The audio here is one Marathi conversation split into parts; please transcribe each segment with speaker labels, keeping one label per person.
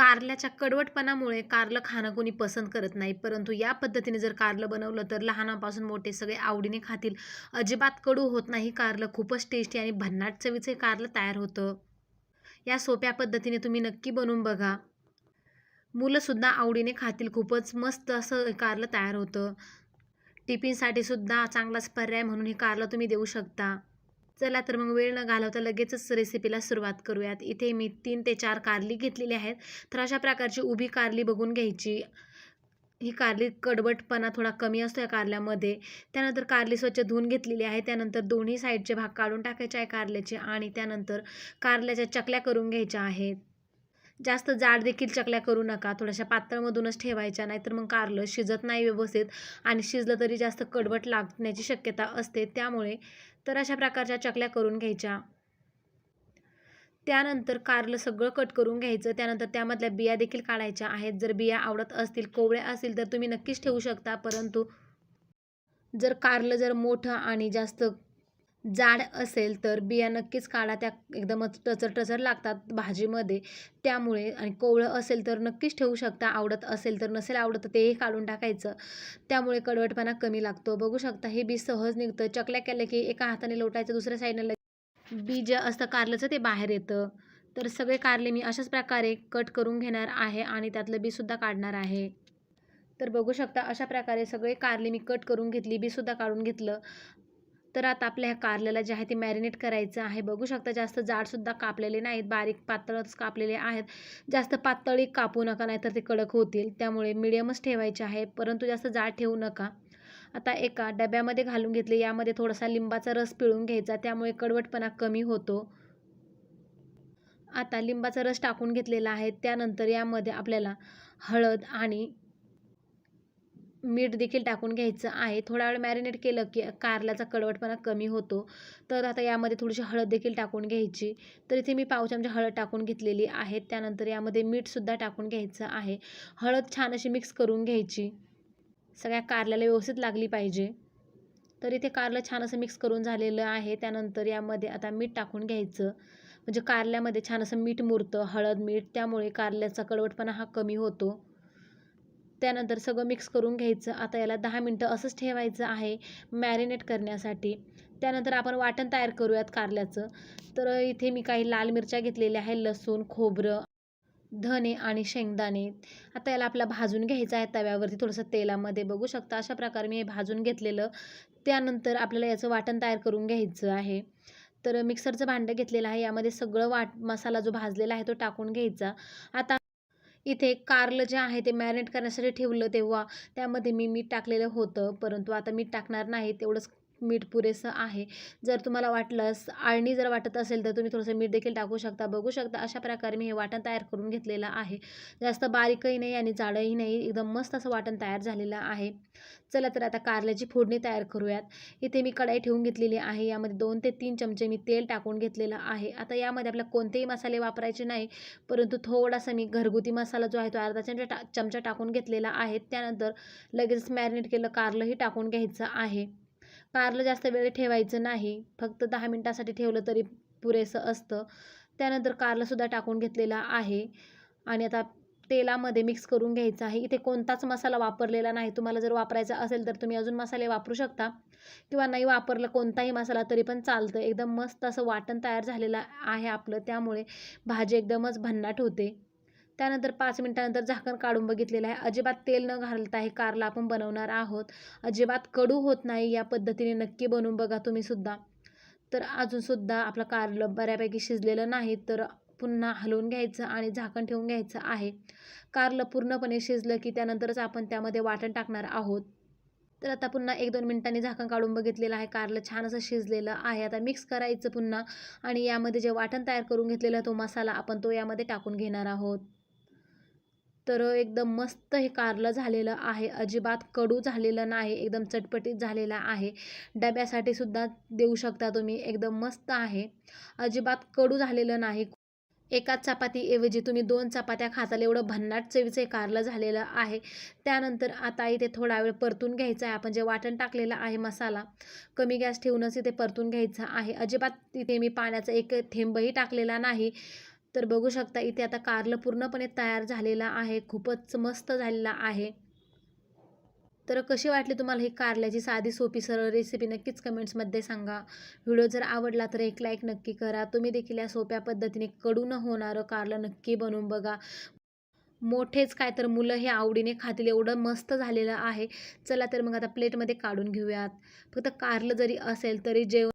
Speaker 1: कारल्याच्या कडवटपणामुळे कारलं खाणं कोणी पसंत करत नाही. परंतु या पद्धतीने जर कारलं बनवलं तर लहानापासून मोठे सगळे आवडीने खातील. अजिबात कडू होत नाही. कारलं खूपच टेस्टी आणि भन्नाट चवीचे कारलं तयार होतं. या सोप्या पद्धतीने तुम्ही नक्की बनवून बघा. मुलंसुद्धा आवडीने खातील. खूपच मस्त असं कारलं तयार होतं. टिफिनसाठी सुद्धा चांगलाच पर्याय म्हणून हे कारलं तुम्ही देऊ शकता. चला तर मग वेळ न घालवता लगेचच रेसिपीला सुरुवात करूयात. इथे मी तीन ते चार कारली घेतलेली आहेत. तर अशा प्रकारची उभी कारली बघून घ्यायची. ही कारली कडबटपणा थोडा कमी असतो या कारल्यामध्ये. त्यानंतर कारली स्वच्छ धुवून घेतलेली आहे. त्यानंतर दोन्ही साईडचे भाग काढून टाकायचे आहे कारल्याचे आणि त्यानंतर कारल्याच्या चकल्या करून घ्यायच्या आहेत. जास्त जाड देखील चकल्या करू नका. थोड्याशा पातळमधूनच ठेवायच्या नाहीतर मग कारलं शिजत नाही व्यवस्थित आणि शिजलं तरी जास्त कडवट लागण्याची शक्यता असते. त्यामुळे तर अशा प्रकारच्या चकल्या करून घ्यायच्या. त्यानंतर कारलं सगळं कट करून घ्यायचं. त्यानंतर त्यामधल्या बिया देखील काढायच्या आहेत. जर बिया आवडत असतील कोवळ्या असतील तर तुम्ही नक्कीच ठेवू शकता. परंतु जर कारलं जर मोठं आणि जास्त जाड असेल तर बिया नक्कीच काढा त्या एकदमच टचर टचर लागतात भाजीमध्ये. त्यामुळे आणि कोवळं असेल तर नक्कीच ठेवू शकता. आवडत असेल तर नसेल आवडत तर तेही काढून टाकायचं. त्यामुळे कडवटपणा कमी लागतो. बघू शकता हे बी सहज निघतं. चकल्या केल्या की एका हाताने लोटायचं दुसऱ्या साईडने बी जे असतं कारल्याचं ते बाहेर येतं. तर सगळे कारले मी अशाच प्रकारे कट करून घेणार आहे आणि त्यातलं बीसुद्धा काढणार आहे. तर बघू शकता अशा प्रकारे सगळे कारले मी कट करून घेतली बीसुद्धा काढून घेतलं. तर आता आपल्या ह्या कारल्याला जे आहे ते मॅरिनेट करायचं आहे. बघू शकता जास्त जाडसुद्धा कापलेले नाहीत. बारीक पातळच कापलेले आहेत. जास्त पातळी कापू नका नाहीतर ते कडक होतील. त्यामुळे मिडियमच ठेवायचे आहे. परंतु जास्त जाड ठेवू नका. आता एका डब्यामध्ये घालून घेतले यामध्ये थोडासा लिंबाचा रस पिळून घ्यायचा. त्यामुळे कडवटपणा कमी होतो. आता लिंबाचा रस टाकून घेतलेला आहे. त्यानंतर यामध्ये आपल्याला हळद आणि मीठ देखील टाकून घ्यायचं आहे. थोडा वेळ मॅरिनेट केलं की कारल्याचा कडवटपणा कमी होतो. तर आता यामध्ये थोडीशी हळद देखील टाकून घ्यायची. तर इथे मी पाव चमचा हळद टाकून घेतलेली आहे. त्यानंतर यामध्ये मीठसुद्धा टाकून घ्यायचं आहे. हळद छान अशी मिक्स करून घ्यायची. सगळ्या कारल्याला व्यवस्थित लागली पाहिजे. तर इथे कारलं छान असं मिक्स करून झालेलं आहे. त्यानंतर यामध्ये आता मीठ टाकून घ्यायचं. म्हणजे कारल्यामध्ये छान असं मीठ मुरतं हळद मीठ. त्यामुळे कारल्याचा कडवटपणा हा कमी होतो. त्यानंतर सगळं मिक्स करून घ्यायचं. आता याला दहा मिनटं असंच ठेवायचं आहे मॅरिनेट करण्यासाठी. त्यानंतर आपण वाटण तयार करूयात कारल्याचं. तर इथे मी काही लाल मिरच्या घेतलेल्या आहे लसूण खोबरं धने आणि शेंगदाणे. आता याला आपला भाजून घ्यायचं आहे तव्यावरती थोडंसं तेलामध्ये. बघू शकता अशा प्रकारे मी हे भाजून घेतलेलं. त्यानंतर आपल्याला याचं वाटण तयार करून घ्यायचं आहे. तर मिक्सरचं भांडं घेतलेलं आहे. यामध्ये सगळं वाट मसाला जो भाजलेला आहे तो टाकून घ्यायचा. आता इथे कारलं जे आहे ते मॅरिनेट करण्यासाठी ठेवलं तेव्हा त्यामध्ये मी मीठ टाकलेलं होतं परंतु आता मीठ टाकणार नाही तेवढंच मीठ पुरेसं आहे. जर तुम्हाला वाटलंस आळणी जर वाटत असेल तर तुम्ही थोडंसं मीठ देखील टाकू शकता बघू शकता. अशा प्रकारे मी हे वाटण तयार करून घेतलेलं आहे. जास्त बारीकही नाही आणि जाडंही नाही एकदम मस्त असं वाटण तयार झालेलं आहे. चला तर आता कारल्याची फोडणी तयार करूयात. इथे मी कढाई ठेवून घेतलेली आहे. यामध्ये दोन ते तीन चमचे मी तेल टाकून घेतलेलं आहे. आता यामध्ये आपल्याला कोणतेही मसाले वापरायचे नाही परंतु थोडासा मी घरगुती मसाला जो आहे तो अर्धा चमचा टा चमचा टाकून घेतलेला आहे. त्यानंतर लगेच मॅरिनेट केलं कारलंही टाकून घ्यायचं आहे. कारलं जास्त वेळ ठेवायचं नाही. फक्त दहा मिनटासाठी ठेवलं तरी पुरेसं असतं. त्यानंतर कारलंसुद्धा टाकून घेतलेला आहे. आणि आता तेलामध्ये मिक्स करून घ्यायचं आहे. इथे कोणताच मसाला वापरलेला नाही. तुम्हाला जर वापरायचा असेल तर तुम्ही अजून मसाले वापरू शकता. किंवा नाही वापरलं कोणताही मसाला तरी पण चालतं. एकदम मस्त असं वाटण तयार झालेलं आहे आपलं. त्यामुळे भाजी एकदमच भन्नाट होते. त्यानंतर पाच मिनटानंतर झाकण काढून बघितलेलं आहे. अजिबात तेल न घालता हे कारला आपण बनवणार आहोत. अजिबात कडू होत नाही या पद्धतीने नक्की बनवून बघा तुम्हीसुद्धा तर अजूनसुद्धा आपलं कारलं बऱ्यापैकी शिजलेलं नाही तर पुन्हा हलवून घ्यायचं आणि झाकण ठेवून घ्यायचं आहे. कारलं पूर्णपणे शिजलं की त्यानंतरच आपण त्यामध्ये वाटण टाकणार आहोत. तर आता पुन्हा एक दोन मिनटांनी झाकण काढून बघितलेलं आहे. कारलं छान असं शिजलेलं आहे. आता मिक्स करायचं पुन्हा आणि यामध्ये जे वाटण तयार करून घेतलेलं तो मसाला आपण तो यामध्ये टाकून घेणार आहोत. तर एकदम मस्त हे कारलं झालेलं आहे. अजिबात कडू झालेलं नाही एकदम चटपटीत झालेलं आहे. डब्यासाठी सुद्धा देऊ शकता तुम्ही एकदम मस्त आहे. अजिबात कडू झालेलं नाही. एकाच चपातीऐवजी तुम्ही दोन चपात्या खाताल एवढं भन्नाट चवीचं हे कारलं झालेलं आहे. त्यानंतर आता इथे थोडा वेळ परतून घ्यायचा आहे. आपण जे वाटण टाकलेलं आहे मसाला कमी गॅस ठेवूनच इथे परतून घ्यायचा आहे. अजिबात तिथे मी पाण्याचा एक थेंबही टाकलेला नाही. तर बघू शकता इथे आता कारलं पूर्णपणे तयार झालेलं आहे खूपच मस्त झालेला आहे. तर कशी वाटली तुम्हाला ही कारल्याची साधी सोपी सरळ रेसिपी नक्कीच कमेंट्समध्ये सांगा. व्हिडिओ जर आवडला तर एक लाईक नक्की करा. तुम्ही देखील या सोप्या पद्धतीने कडू न होणारं कारलं नक्की बनवून बघा. मोठेच काय तर मुलं हे आवडीने खातील एवढं मस्त झालेलं आहे. चला तर मग आता प्लेटमध्ये काढून घेऊयात. फक्त कारलं जरी असेल तरी जेवण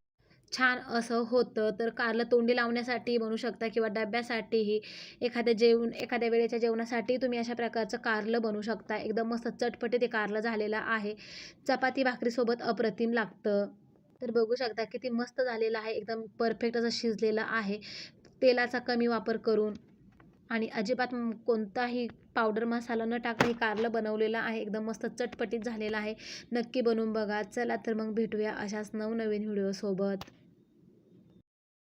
Speaker 1: छान असं होतं तर कारलं तोंडी लावण्यासाठी बनवू शकता किंवा डब्यासाठीही एखाद्या जेवण एखाद्या वेळेच्या जेवणासाठी तुम्ही अशा प्रकारचं कारलं बनवू शकता. एकदम मस्त चटपटीत ते कारलं झालेलं आहे. चपाती भाकरीसोबत अप्रतिम लागतं. तर बघू शकता किती मस्त झालेलं आहे. एकदम परफेक्ट असं शिजलेलं आहे. तेलाचा कमी वापर करून आणि अजिबात कोणताही पावडर मसाला न टाकता हे कारलं बनवलेलं आहे. एकदम मस्त चटपटीत झालेलं आहे. नक्की बनवून बघा. चला तर मग भेटूया अशाच नवनवीन व्हिडिओसोबत.